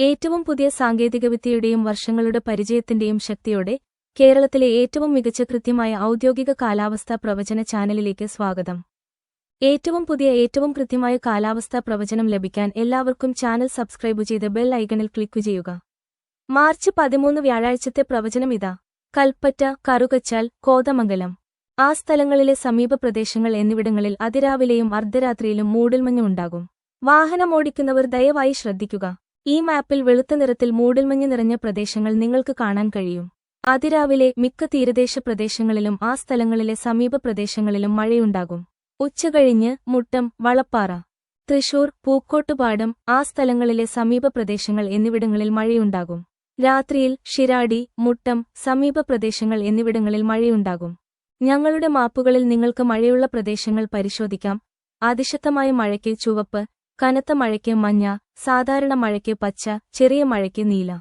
ഏറ്റവും പുതിയ സാങ്കേതികവിദ്യയുടെയും വർഷങ്ങളുടെ പരിചയത്തിന്റെയും ശക്തിയോടെ കേരളത്തിലെ ഏറ്റവും മികച്ച കൃത്യമായ ഔദ്യോഗിക കാലാവസ്ഥാ പ്രവചന ചാനലിലേക്ക് സ്വാഗതം. ഏറ്റവും പുതിയ ഏറ്റവും കൃത്യമായ കാലാവസ്ഥാ പ്രവചനം ലഭിക്കാൻ എല്ലാവർക്കും ചാനൽ സബ്സ്ക്രൈബ് ചെയ്ത് ബെൽ ഐക്കണിൽ ക്ലിക്ക് ചെയ്യുക. മാർച്ച് പതിമൂന്ന് വ്യാഴാഴ്ചത്തെ പ്രവചനം ഇതാ. കൽപ്പറ്റ കറുകച്ചാൽ കോതമംഗലം. ആ സ്ഥലങ്ങളിലെ സമീപ പ്രദേശങ്ങൾ എന്നിവിടങ്ങളിൽ അതിരാവിലെയും അർദ്ധരാത്രിയിലും മൂടൽമഞ്ഞുണ്ടാകും. വാഹനമോടിക്കുന്നവർ ദയവായി ശ്രദ്ധിക്കുക. ഈ മാപ്പിൽ വെളുത്ത നിറത്തിൽ മൂടൽമഞ്ഞ് നിറഞ്ഞ പ്രദേശങ്ങൾ നിങ്ങൾക്ക് കാണാൻ കഴിയും. അതിരാവിലെ മിക്ക തീരദേശ പ്രദേശങ്ങളിലും ആ സ്ഥലങ്ങളിലെ സമീപ പ്രദേശങ്ങളിലും മഴയുണ്ടാകും. ഉച്ചകഴിഞ്ഞ് മുട്ടം വളപ്പാറ തൃശൂർ പൂക്കോട്ടുപാടം ആ സ്ഥലങ്ങളിലെ സമീപ പ്രദേശങ്ങൾ എന്നിവിടങ്ങളിൽ മഴയുണ്ടാകും. രാത്രിയിൽ ഷിരാടി മുട്ടം സമീപ പ്രദേശങ്ങൾ എന്നിവിടങ്ങളിൽ മഴയുണ്ടാകും. ഞങ്ങളുടെ മാപ്പുകളിൽ നിങ്ങൾക്ക് മഴയുള്ള പ്രദേശങ്ങൾ പരിശോധിക്കാം. അതിശക്തമായ മഴയ്ക്ക് ചുവപ്പ് കനത്ത മഴയ്ക്ക് മഞ്ഞ സാധാരണ മഴയ്ക്ക് പച്ച ചെറിയ മഴയ്ക്ക് നീല.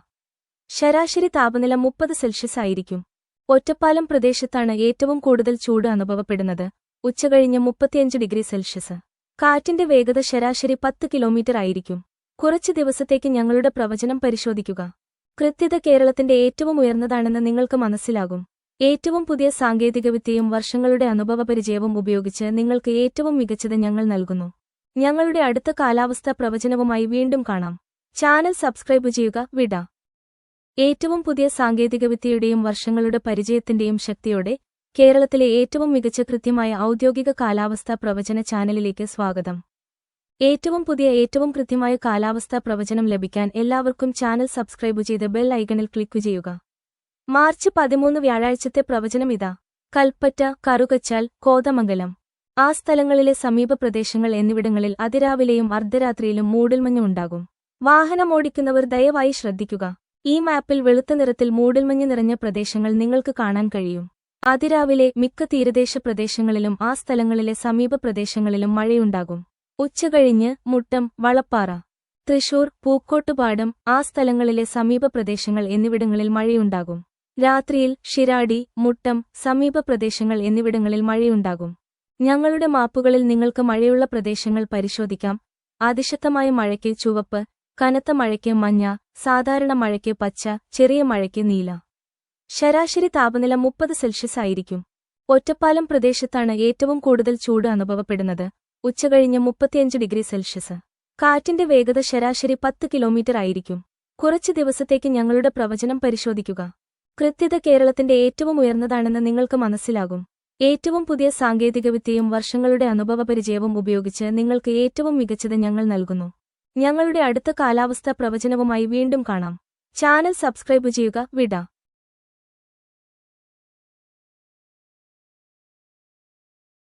ശരാശരി താപനില മുപ്പത് സെൽഷ്യസ് ആയിരിക്കും. ഒറ്റപ്പാലം പ്രദേശത്താണ് ഏറ്റവും കൂടുതൽ ചൂട് അനുഭവപ്പെടുന്നത്. ഉച്ചകഴിഞ്ഞ് മുപ്പത്തിയഞ്ച് ഡിഗ്രി സെൽഷ്യസ്. കാറ്റിന്റെ വേഗത ശരാശരി പത്ത് കിലോമീറ്റർ ആയിരിക്കും. കുറച്ച് ദിവസത്തേക്ക് ഞങ്ങളുടെ പ്രവചനം പരിശോധിക്കുക. കൃത്യത കേരളത്തിന്റെ ഏറ്റവും ഉയർന്നതാണെന്ന് നിങ്ങൾക്ക് മനസ്സിലാകും. ഏറ്റവും പുതിയ സാങ്കേതികവിദ്യയും വർഷങ്ങളുടെ അനുഭവപരിചയവും ഉപയോഗിച്ച് നിങ്ങൾക്ക് ഏറ്റവും മികച്ചത് ഞങ്ങൾ നൽകുന്നു. ഞങ്ങളുടെ അടുത്ത കാലാവസ്ഥാ പ്രവചനവുമായി വീണ്ടും കാണാം. ചാനൽ സബ്സ്ക്രൈബ് ചെയ്യുക വിട. ഏറ്റവും പുതിയ സാങ്കേതികവിദ്യയുടെയും വർഷങ്ങളുടെ പരിചയത്തിന്റെയും ശക്തിയോടെ കേരളത്തിലെ ഏറ്റവും മികച്ച കൃത്യമായ ഔദ്യോഗിക കാലാവസ്ഥാ പ്രവചന ചാനലിലേക്ക് സ്വാഗതം. ഏറ്റവും പുതിയ ഏറ്റവും കൃത്യമായ കാലാവസ്ഥാ പ്രവചനം ലഭിക്കാൻ എല്ലാവർക്കും ചാനൽ സബ്സ്ക്രൈബ് ചെയ്ത് ബെൽ ഐക്കണിൽ ക്ലിക്ക് ചെയ്യുക. മാർച്ച് പതിമൂന്ന് വ്യാഴാഴ്ചത്തെ പ്രവചനം ഇതാ. കൽപ്പറ്റ കറുകച്ചാൽ കോതമംഗലം. ആ സ്ഥലങ്ങളിലെ സമീപ പ്രദേശങ്ങൾ എന്നിവിടങ്ങളിൽ അതിരാവിലെയും അർദ്ധരാത്രിയിലും മൂടൽമഞ്ഞുണ്ടാകും. വാഹനമോടിക്കുന്നവർ ദയവായി ശ്രദ്ധിക്കുക. ഈ മാപ്പിൽ വെളുത്ത നിറത്തിൽ മൂടൽമഞ്ഞ് നിറഞ്ഞ പ്രദേശങ്ങൾ നിങ്ങൾക്ക് കാണാൻ കഴിയും. അതിരാവിലെ മിക്ക തീരദേശ പ്രദേശങ്ങളിലും ആ സ്ഥലങ്ങളിലെ സമീപ പ്രദേശങ്ങളിലും മഴയുണ്ടാകും. ഉച്ചകഴിഞ്ഞ് മുട്ടം വളപ്പാറ തൃശൂർ പൂക്കോട്ടുപാടം ആ സ്ഥലങ്ങളിലെ സമീപ പ്രദേശങ്ങൾ എന്നിവിടങ്ങളിൽ മഴയുണ്ടാകും. രാത്രിയിൽ ഷിരാടി മുട്ടം സമീപ പ്രദേശങ്ങൾ എന്നിവിടങ്ങളിൽ മഴയുണ്ടാകും. ഞങ്ങളുടെ മാപ്പുകളിൽ നിങ്ങൾക്ക് മഴയുള്ള പ്രദേശങ്ങൾ പരിശോധിക്കാം. അതിശക്തമായ മഴയ്ക്ക് ചുവപ്പ് കനത്ത മഴയ്ക്ക് മഞ്ഞ സാധാരണ മഴയ്ക്ക് പച്ച ചെറിയ മഴയ്ക്ക് നീല. ശരാശരി താപനില മുപ്പത് സെൽഷ്യസ് ആയിരിക്കും. ഒറ്റപ്പാലം പ്രദേശത്താണ് ഏറ്റവും കൂടുതൽ ചൂട് അനുഭവപ്പെടുന്നത്. ഉച്ചകഴിഞ്ഞ് മുപ്പത്തിയഞ്ച് ഡിഗ്രി സെൽഷ്യസ്. കാറ്റിന്റെ വേഗത ശരാശരി പത്ത് കിലോമീറ്റർ ആയിരിക്കും. കുറച്ച് ദിവസത്തേക്ക് ഞങ്ങളുടെ പ്രവചനം പരിശോധിക്കുക. കൃത്യത കേരളത്തിന്റെ ഏറ്റവും ഉയർന്നതാണെന്ന് നിങ്ങൾക്ക് മനസ്സിലാകും. ഏറ്റവും പുതിയ സാങ്കേതികവിദ്യയും വർഷങ്ങളുടെ അനുഭവപരിചയവും ഉപയോഗിച്ച് നിങ്ങൾക്ക് ഏറ്റവും മികച്ചത് ഞങ്ങൾ നൽകുന്നു. ഞങ്ങളുടെ അടുത്ത കാലാവസ്ഥാ പ്രവചനവുമായി വീണ്ടും കാണാം. ചാനൽ സബ്സ്ക്രൈബ് ചെയ്യുക വിട.